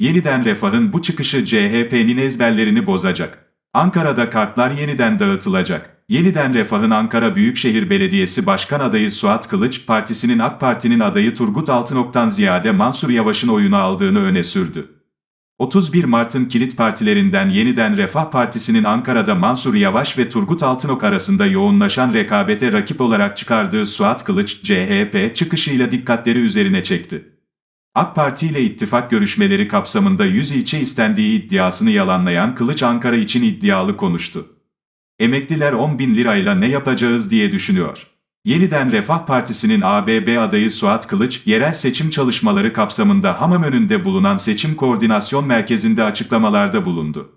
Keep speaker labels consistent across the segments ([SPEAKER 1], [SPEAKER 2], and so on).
[SPEAKER 1] Yeniden Refah'ın bu çıkışı CHP'nin ezberlerini bozacak. Ankara'da kartlar yeniden dağıtılacak. Yeniden Refah'ın Ankara Büyükşehir Belediyesi Başkan adayı Suat Kılıç, partisinin AK Parti'nin adayı Turgut Altınok'tan ziyade Mansur Yavaş'ın oyunu aldığını öne sürdü. 31 Mart'ın kilit partilerinden Yeniden Refah Partisi'nin Ankara'da Mansur Yavaş ve Turgut Altınok arasında yoğunlaşan rekabete rakip olarak çıkardığı Suat Kılıç, CHP çıkışıyla dikkatleri üzerine çekti. AK Parti ile ittifak görüşmeleri kapsamında 100 ilçe istendiği iddiasını yalanlayan Kılıç Ankara için iddialı konuştu. Emekliler 10 bin lirayla ne yapacağız diye düşünüyor. Yeniden Refah Partisi'nin ABB adayı Suat Kılıç, yerel seçim çalışmaları kapsamında Hamamönü'nde bulunan Seçim Koordinasyon Merkezi'nde açıklamalarda bulundu.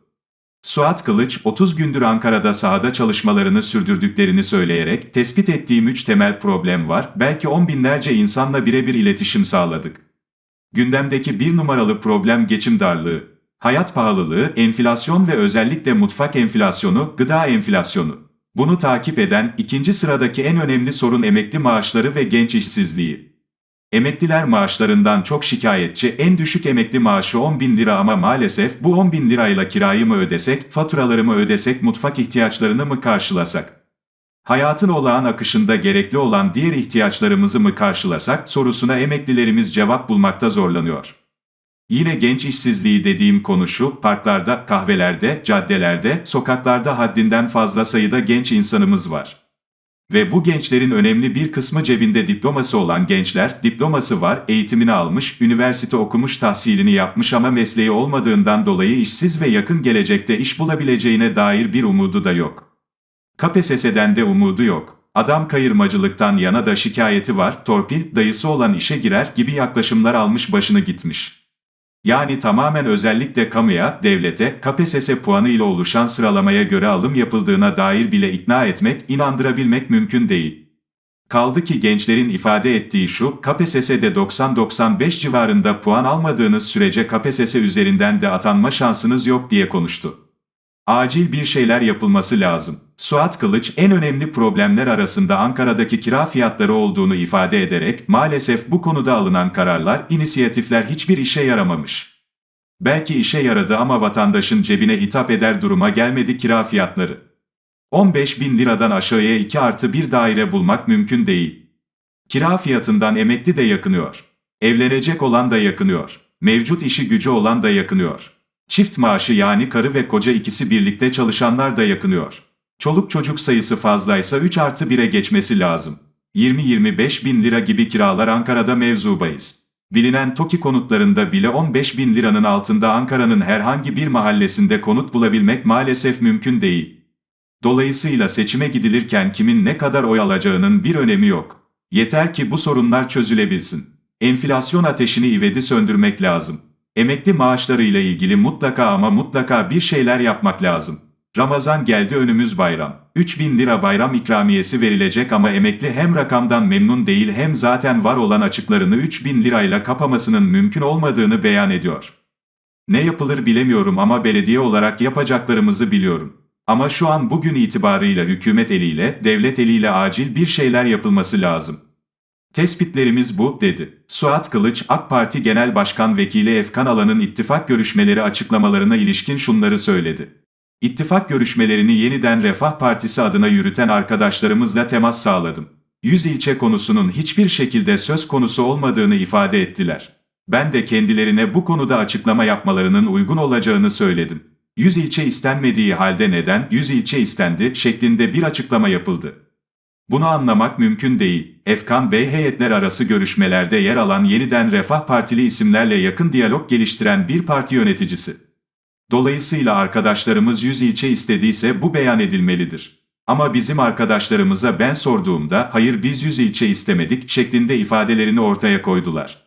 [SPEAKER 1] Suat Kılıç, 30 gündür Ankara'da sahada çalışmalarını sürdürdüklerini söyleyerek, tespit ettiğim 3 temel problem var, belki on binlerce insanla birebir iletişim sağladık. Gündemdeki bir numaralı problem geçim darlığı, hayat pahalılığı, enflasyon ve özellikle mutfak enflasyonu, gıda enflasyonu. Bunu takip eden ikinci sıradaki en önemli sorun emekli maaşları ve genç işsizliği. Emekliler maaşlarından çok şikayetçi, en düşük emekli maaşı 10 bin lira ama maalesef bu 10 bin lirayla kirayı mı ödesek, faturaları mı ödesek, mutfak ihtiyaçlarını mı karşılasak? Hayatın olağan akışında gerekli olan diğer ihtiyaçlarımızı mı karşılasak sorusuna emeklilerimiz cevap bulmakta zorlanıyor. Yine genç işsizliği dediğim konu şu, parklarda, kahvelerde, caddelerde, sokaklarda haddinden fazla sayıda genç insanımız var. Ve bu gençlerin önemli bir kısmı cebinde diploması olan gençler, diploması var, eğitimini almış, üniversite okumuş, tahsilini yapmış ama mesleği olmadığından dolayı işsiz ve yakın gelecekte iş bulabileceğine dair bir umudu da yok. KPSS'den de umudu yok. Adam kayırmacılıktan yana da şikayeti var, torpil, dayısı olan işe girer gibi yaklaşımlar almış başını gitmiş. Yani tamamen özellikle kamuya, devlete, KPSS puanı ile oluşan sıralamaya göre alım yapıldığına dair bile ikna etmek, inandırabilmek mümkün değil. Kaldı ki gençlerin ifade ettiği şu, KPSS'de 90-95 civarında puan almadığınız sürece KPSS üzerinden de atanma şansınız yok diye konuştu. Acil bir şeyler yapılması lazım. Suat Kılıç en önemli problemler arasında Ankara'daki kira fiyatları olduğunu ifade ederek maalesef bu konuda alınan kararlar, inisiyatifler hiçbir işe yaramamış. Belki işe yaradı ama vatandaşın cebine hitap eder duruma gelmedi kira fiyatları. 15 bin liradan aşağıya 2 artı bir daire bulmak mümkün değil. Kira fiyatından emekli de yakınıyor. Evlenecek olan da yakınıyor. Mevcut işi gücü olan da yakınıyor. Çift maaşı yani karı ve koca ikisi birlikte çalışanlar da yakınıyor. Çoluk çocuk sayısı fazlaysa 3 artı 1'e geçmesi lazım. 20-25 bin lira gibi kiralar Ankara'da mevzubayız. Bilinen TOKİ konutlarında bile 15 bin liranın altında Ankara'nın herhangi bir mahallesinde konut bulabilmek maalesef mümkün değil. Dolayısıyla seçime gidilirken kimin ne kadar oy alacağının bir önemi yok. Yeter ki bu sorunlar çözülebilsin. Enflasyon ateşini ivedi söndürmek lazım. Emekli maaşlarıyla ilgili mutlaka ama mutlaka bir şeyler yapmak lazım. Ramazan geldi önümüz bayram. 3000 lira bayram ikramiyesi verilecek ama emekli hem rakamdan memnun değil hem zaten var olan açıklarını 3000 lirayla kapamasının mümkün olmadığını beyan ediyor. Ne yapılır bilemiyorum ama belediye olarak yapacaklarımızı biliyorum. Ama şu an bugün itibarıyla hükümet eliyle, devlet eliyle acil bir şeyler yapılması lazım. Tespitlerimiz bu, dedi. Suat Kılıç, AK Parti Genel Başkan Vekili Efkan Alan'ın ittifak görüşmeleri açıklamalarına ilişkin şunları söyledi. İttifak görüşmelerini yeniden Refah Partisi adına yürüten arkadaşlarımızla temas sağladım. Yüz ilçe konusunun hiçbir şekilde söz konusu olmadığını ifade ettiler. Ben de kendilerine bu konuda açıklama yapmalarının uygun olacağını söyledim. Yüz ilçe istenmediği halde neden yüz ilçe istendi şeklinde bir açıklama yapıldı. Bunu anlamak mümkün değil. Efkan Bey heyetler arası görüşmelerde yer alan yeniden Refah Partili isimlerle yakın diyalog geliştiren bir parti yöneticisi. Dolayısıyla arkadaşlarımız 100 ilçe istediyse bu beyan edilmelidir. Ama bizim arkadaşlarımıza ben sorduğumda hayır biz 100 ilçe istemedik şeklinde ifadelerini ortaya koydular.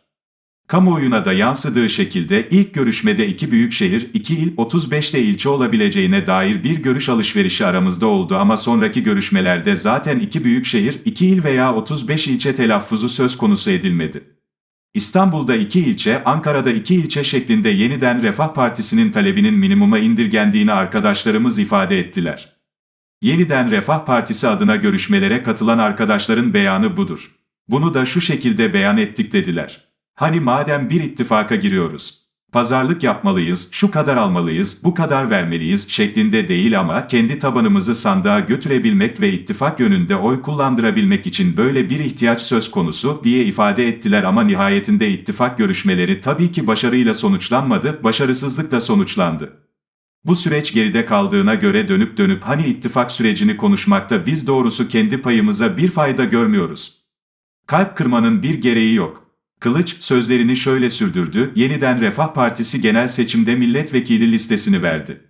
[SPEAKER 1] Kamuoyuna da yansıdığı şekilde ilk görüşmede iki büyük şehir, iki il, 35'te ilçe olabileceğine dair bir görüş alışverişi aramızda oldu ama sonraki görüşmelerde zaten iki büyük şehir, iki il veya 35 ilçe telaffuzu söz konusu edilmedi. İstanbul'da iki ilçe, Ankara'da iki ilçe şeklinde yeniden Refah Partisi'nin talebinin minimuma indirgendiğini arkadaşlarımız ifade ettiler. Yeniden Refah Partisi adına görüşmelere katılan arkadaşların beyanı budur. Bunu da şu şekilde beyan ettik dediler. Hani madem bir ittifaka giriyoruz. Pazarlık yapmalıyız, şu kadar almalıyız, bu kadar vermeliyiz şeklinde değil ama kendi tabanımızı sandığa götürebilmek ve ittifak yönünde oy kullandırabilmek için böyle bir ihtiyaç söz konusu diye ifade ettiler ama nihayetinde ittifak görüşmeleri tabii ki başarıyla sonuçlanmadı, başarısızlıkla sonuçlandı. Bu süreç geride kaldığına göre dönüp dönüp hani ittifak sürecini konuşmakta biz doğrusu kendi payımıza bir fayda görmüyoruz. Kalp kırmanın bir gereği yok. Kılıç sözlerini şöyle sürdürdü, yeniden Refah Partisi genel seçimde milletvekili listesini verdi.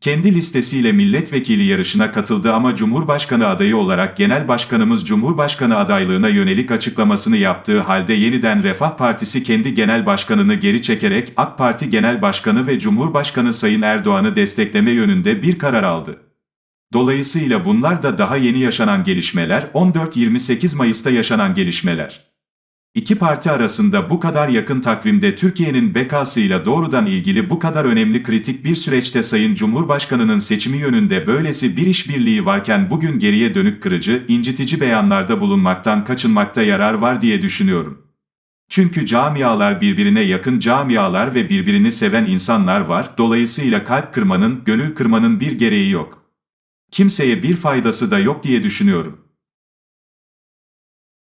[SPEAKER 1] Kendi listesiyle milletvekili yarışına katıldı ama Cumhurbaşkanı adayı olarak Genel Başkanımız Cumhurbaşkanı adaylığına yönelik açıklamasını yaptığı halde yeniden Refah Partisi kendi genel başkanını geri çekerek AK Parti Genel Başkanı ve Cumhurbaşkanı Sayın Erdoğan'ı destekleme yönünde bir karar aldı. Dolayısıyla bunlar da daha yeni yaşanan gelişmeler, 14-28 Mayıs'ta yaşanan gelişmeler. İki parti arasında bu kadar yakın takvimde Türkiye'nin bekasıyla doğrudan ilgili bu kadar önemli kritik bir süreçte Sayın Cumhurbaşkanı'nın seçimi yönünde böylesi bir işbirliği varken bugün geriye dönük kırıcı, incitici beyanlarda bulunmaktan kaçınmakta yarar var diye düşünüyorum. Çünkü camialar birbirine yakın camialar ve birbirini seven insanlar var, dolayısıyla kalp kırmanın, gönül kırmanın bir gereği yok. Kimseye bir faydası da yok diye düşünüyorum.